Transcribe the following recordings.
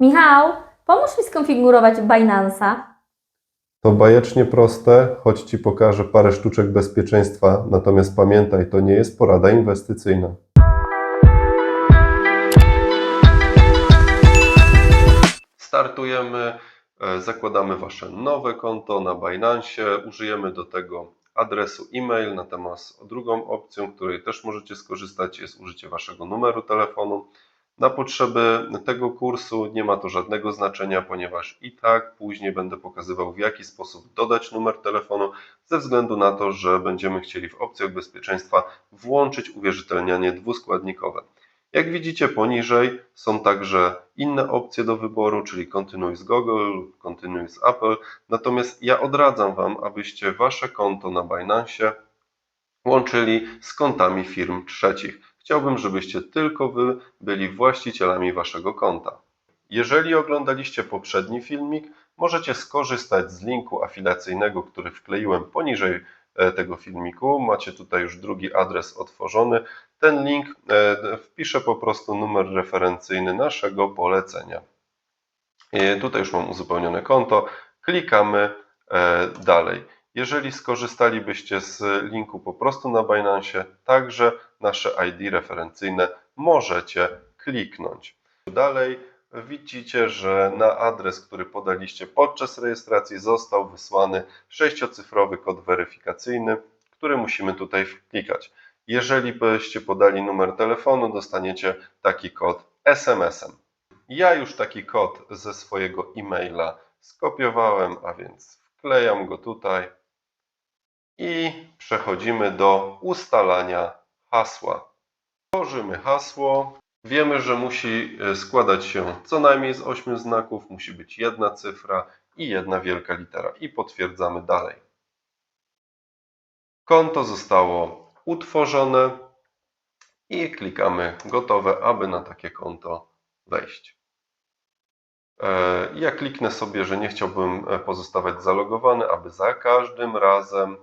Michał, pomóż mi skonfigurować Binance'a. To bajecznie proste, choć Ci pokażę parę sztuczek bezpieczeństwa, natomiast pamiętaj, to nie jest porada inwestycyjna. Startujemy, e, zakładamy Wasze nowe konto na Binance, użyjemy do tego adresu e-mail, natomiast drugą opcją, której też możecie skorzystać jest użycie Waszego numeru telefonu. Na potrzeby tego kursu nie ma to żadnego znaczenia, ponieważ i tak później będę pokazywał w jaki sposób dodać numer telefonu, ze względu na to, że będziemy chcieli w opcjach bezpieczeństwa włączyć uwierzytelnianie dwuskładnikowe. Jak widzicie poniżej są także inne opcje do wyboru, czyli kontynuuj z Google lub kontynuuj z Apple. Natomiast ja odradzam Wam, abyście Wasze konto na Binance łączyli z kontami firm trzecich. Chciałbym, żebyście tylko Wy byli właścicielami Waszego konta. Jeżeli oglądaliście poprzedni filmik, możecie skorzystać z linku afiliacyjnego, który wkleiłem poniżej e, tego filmiku. Macie tutaj już drugi adres otworzony. Ten link e, wpiszę po prostu numer referencyjny naszego polecenia. E, Tutaj już mam uzupełnione konto. Klikamy dalej. Jeżeli skorzystalibyście z linku po prostu na Binance, także nasze ID referencyjne możecie kliknąć. Dalej widzicie, że na adres, który podaliście podczas rejestracji został wysłany sześciocyfrowy kod weryfikacyjny, który musimy tutaj wklikać. Jeżeli byście podali numer telefonu, dostaniecie taki kod SMS-em. Ja już taki kod ze swojego e-maila skopiowałem, a więc wklejam go tutaj i przechodzimy do ustalania hasła. Tworzymy hasło. Wiemy, że musi e, składać się co najmniej z 8 znaków, musi być jedna cyfra i jedna wielka litera i potwierdzamy dalej. Konto zostało utworzone i klikamy gotowe, aby na takie konto wejść. E, Ja kliknę sobie, że nie chciałbym e, pozostawać zalogowany, aby za każdym razem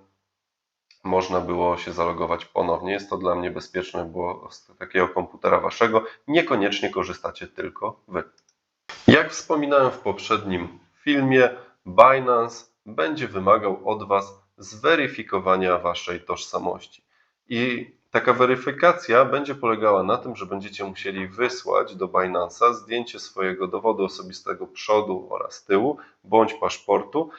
można było się zalogować ponownie. Jest to dla mnie bezpieczne, bo z takiego komputera waszego niekoniecznie korzystacie tylko wy. Jak wspominałem w poprzednim filmie, Binance będzie wymagał od was zweryfikowania waszej tożsamości. I taka weryfikacja będzie polegała na tym, że będziecie musieli wysłać do Binance'a zdjęcie swojego dowodu osobistego przodu oraz tyłu bądź paszportu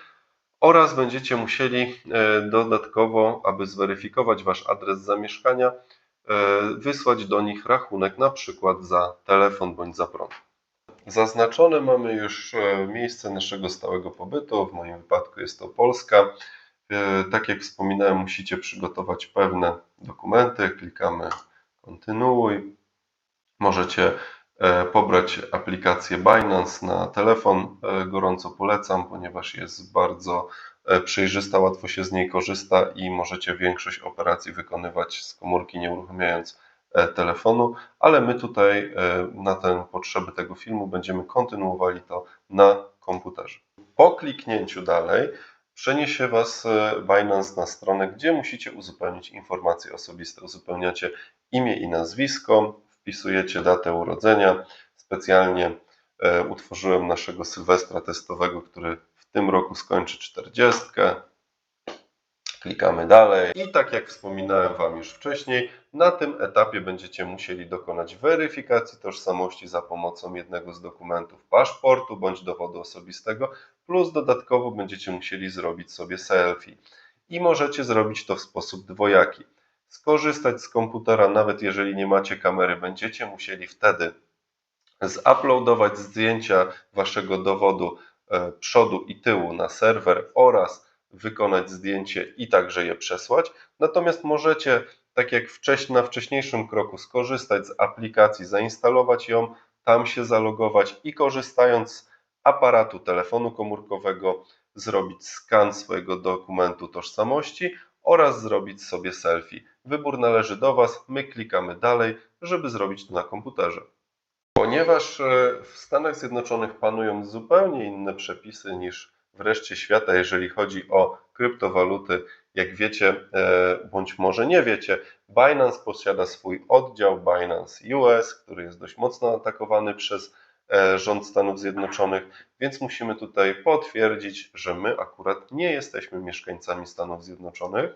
oraz będziecie musieli e, dodatkowo, aby zweryfikować wasz adres zamieszkania, e, wysłać do nich rachunek na przykład za telefon bądź za prąd. Zaznaczone mamy już e, miejsce naszego stałego pobytu. W moim wypadku jest to Polska. Tak jak wspominałem, musicie przygotować pewne dokumenty. Klikamy kontynuuj. Możecie pobrać aplikację Binance na telefon. E, Gorąco polecam, ponieważ jest bardzo e, przejrzysta, łatwo się z niej korzysta i możecie większość operacji wykonywać z komórki, nie uruchamiając e, telefonu, ale my tutaj e, na te potrzeby tego filmu będziemy kontynuowali to na komputerze. Po kliknięciu dalej przeniesie Was e, Binance na stronę, gdzie musicie uzupełnić informacje osobiste. Uzupełniacie imię i nazwisko, wpisujecie datę urodzenia. Specjalnie e, utworzyłem naszego Sylwestra testowego, który w tym roku skończy 40. Klikamy dalej. I tak jak wspominałem Wam już wcześniej, na tym etapie będziecie musieli dokonać weryfikacji tożsamości za pomocą jednego z dokumentów paszportu bądź dowodu osobistego, plus dodatkowo będziecie musieli zrobić sobie selfie. I możecie zrobić to w sposób dwojaki. Skorzystać z komputera, nawet jeżeli nie macie kamery, będziecie musieli wtedy zuploadować zdjęcia Waszego dowodu e, przodu i tyłu na serwer oraz wykonać zdjęcie i także je przesłać. Natomiast możecie, tak jak wcześniej, na wcześniejszym kroku, skorzystać z aplikacji, zainstalować ją, tam się zalogować i korzystając z aparatu telefonu komórkowego, zrobić skan swojego dokumentu tożsamości oraz zrobić sobie selfie. Wybór należy do Was, my klikamy dalej, żeby zrobić to na komputerze. Ponieważ e, w Stanach Zjednoczonych panują zupełnie inne przepisy niż w reszcie świata, jeżeli chodzi o kryptowaluty, jak wiecie, e, bądź może nie wiecie, Binance posiada swój oddział Binance US, który jest dość mocno atakowany przez e, rząd Stanów Zjednoczonych, więc musimy tutaj potwierdzić, że my akurat nie jesteśmy mieszkańcami Stanów Zjednoczonych.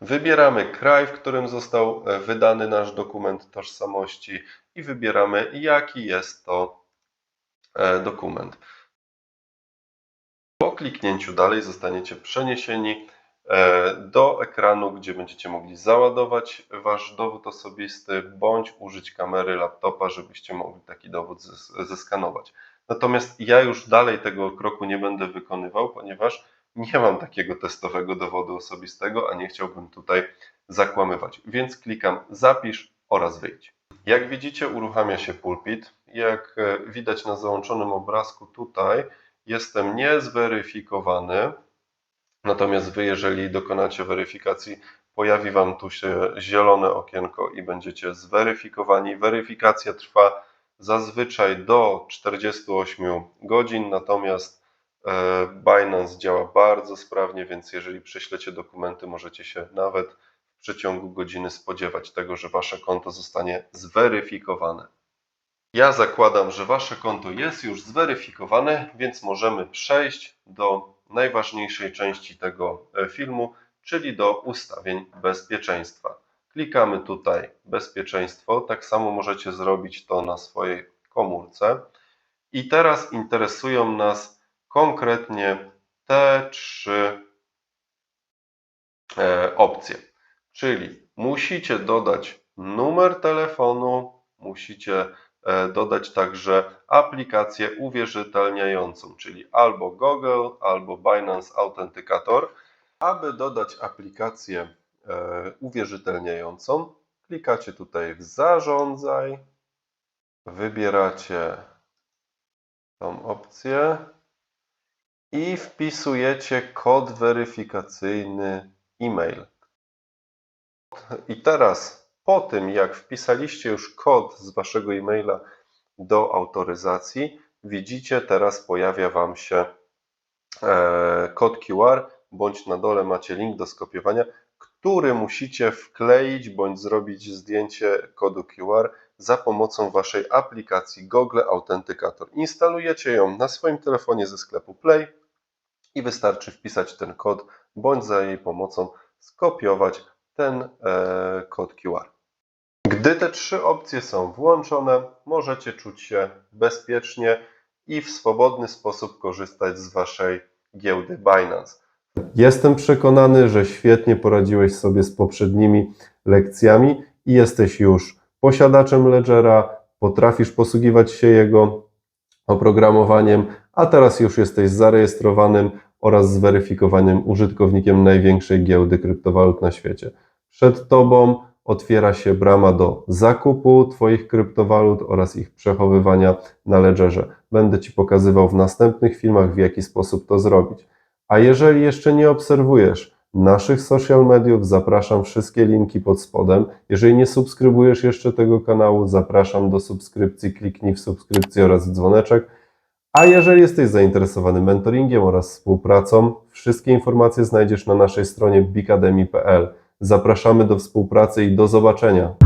Wybieramy kraj, w którym został e, wydany nasz dokument tożsamości i wybieramy, jaki jest to e, dokument. Po kliknięciu dalej zostaniecie przeniesieni e, do ekranu, gdzie będziecie mogli załadować wasz dowód osobisty bądź użyć kamery laptopa, żebyście mogli taki dowód zes- zeskanować. Natomiast ja już dalej tego kroku nie będę wykonywał, ponieważ nie mam takiego testowego dowodu osobistego, a nie chciałbym tutaj zakłamywać. Więc klikam zapisz oraz wyjdź. Jak widzicie, uruchamia się pulpit. Jak e, widać na załączonym obrazku tutaj, jestem niezweryfikowany. Natomiast Wy, jeżeli dokonacie weryfikacji, pojawi Wam tu się zielone okienko i będziecie zweryfikowani. Weryfikacja trwa zazwyczaj do 48 godzin, natomiast Binance działa bardzo sprawnie, więc jeżeli prześlecie dokumenty, możecie się nawet w przeciągu godziny spodziewać tego, że Wasze konto zostanie zweryfikowane. Ja zakładam, że Wasze konto jest już zweryfikowane, więc możemy przejść do najważniejszej części tego e, filmu, czyli do ustawień bezpieczeństwa. Klikamy tutaj bezpieczeństwo. Tak samo możecie zrobić to na swojej komórce. I teraz interesują nas konkretnie te trzy e, opcje. Czyli musicie dodać numer telefonu, musicie e, dodać także aplikację uwierzytelniającą, czyli albo Google, albo Binance Authenticator. Aby dodać aplikację e, uwierzytelniającą, klikacie tutaj w Zarządzaj, wybieracie tą opcję i wpisujecie kod weryfikacyjny e-mail. I teraz, po tym jak wpisaliście już kod z waszego e-maila do autoryzacji, widzicie, teraz pojawia Wam się e, kod QR, bądź na dole macie link do skopiowania, który musicie wkleić bądź zrobić zdjęcie kodu QR za pomocą Waszej aplikacji Google Authenticator. Instalujecie ją na swoim telefonie ze sklepu Play i wystarczy wpisać ten kod, bądź za jej pomocą skopiować ten e, kod QR. Gdy te trzy opcje są włączone, możecie czuć się bezpiecznie i w swobodny sposób korzystać z Waszej giełdy Binance. Jestem przekonany, że świetnie poradziłeś sobie z poprzednimi lekcjami i jesteś już posiadaczem Ledgera, potrafisz posługiwać się jego oprogramowaniem, a teraz już jesteś zarejestrowanym oraz zweryfikowanym użytkownikiem największej giełdy kryptowalut na świecie. Przed Tobą otwiera się brama do zakupu Twoich kryptowalut oraz ich przechowywania na Ledgerze. Będę Ci pokazywał w następnych filmach, w jaki sposób to zrobić. A jeżeli jeszcze nie obserwujesz naszych social mediów, zapraszam wszystkie linki pod spodem. Jeżeli nie subskrybujesz jeszcze tego kanału, zapraszam do subskrypcji, kliknij w subskrypcję oraz w dzwoneczek. A jeżeli jesteś zainteresowany mentoringiem oraz współpracą, wszystkie informacje znajdziesz na naszej stronie bicademy.pl. Zapraszamy do współpracy i do zobaczenia.